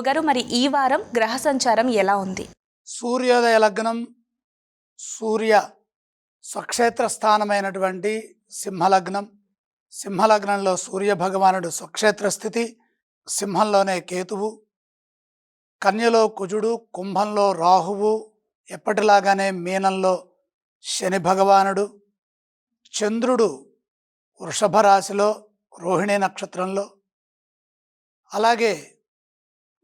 గురుగారు మరి ఈ వారం గ్రహ సంచారం ఎలా ఉంది? సూర్యోదయ లగ్నం సూర్య స్వక్షేత్ర స్థానమైనటువంటి సింహలగ్నం సింహలగ్నంలో సూర్య భగవానుడు స్వక్షేత్ర స్థితి సింహంలోనే కేతువు కన్యలో కుజుడు కుంభంలో రాహువు ఎప్పటిలాగానే మీనంలో శని భగవానుడు చంద్రుడు వృషభ రాశిలో రోహిణి నక్షత్రంలో అలాగే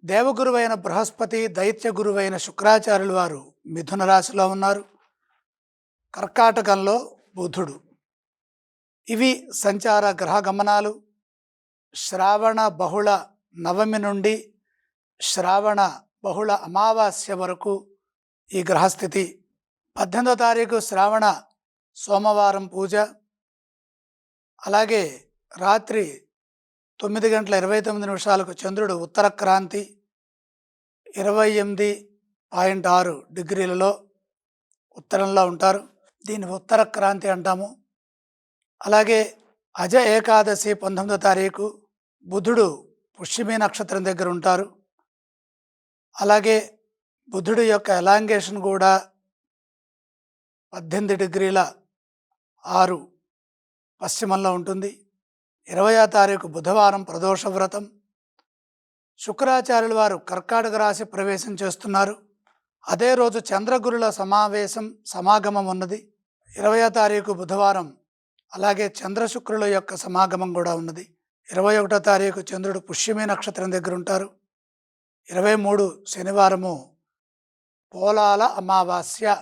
దేవగురువైన బృహస్పతి దైత్య గురువైన శుక్రాచార్యులు వారు మిథున రాశిలో ఉన్నారు. కర్కాటకంలో బుధుడు. ఇవి సంచార గ్రహ గమనాలు. శ్రావణ బహుళ నవమి నుండి శ్రావణ బహుళ అమావాస్య వరకు ఈ గ్రహస్థితి. పద్దెనిమిదో తారీఖు శ్రావణ సోమవారం పూజ. అలాగే రాత్రి తొమ్మిది గంటల ఇరవై తొమ్మిది నిమిషాలకు చంద్రుడు ఉత్తర క్రాంతి. ఇరవై ఎనిమిది పాయింట్ ఆరు డిగ్రీలలో ఉత్తరంలో ఉంటారు. దీన్ని ఉత్తర క్రాంతి అంటాము. అలాగే అజ ఏకాదశి పంతొమ్మిదో తారీఖు బుధుడు పుష్యమి నక్షత్రం దగ్గర ఉంటారు. అలాగే బుధుడు యొక్క ఎలాంగేషన్ కూడా పద్దెనిమిది డిగ్రీల ఆరు పశ్చిమంలో ఉంటుంది. ఇరవయో తారీఖు బుధవారం ప్రదోష వ్రతం శుక్రాచార్యుల వారు కర్కాటక రాశి ప్రవేశం చేస్తున్నారు. అదే రోజు చంద్రగురుల సమావేశం సమాగమం ఉన్నది. ఇరవయో తారీఖు బుధవారం అలాగే చంద్రశుక్రుల యొక్క సమాగమం కూడా ఉన్నది. ఇరవై ఒకటో తారీఖు చంద్రుడు పుష్యమి నక్షత్రం దగ్గర ఉంటారు. ఇరవై మూడు శనివారము పోలాల అమావాస్య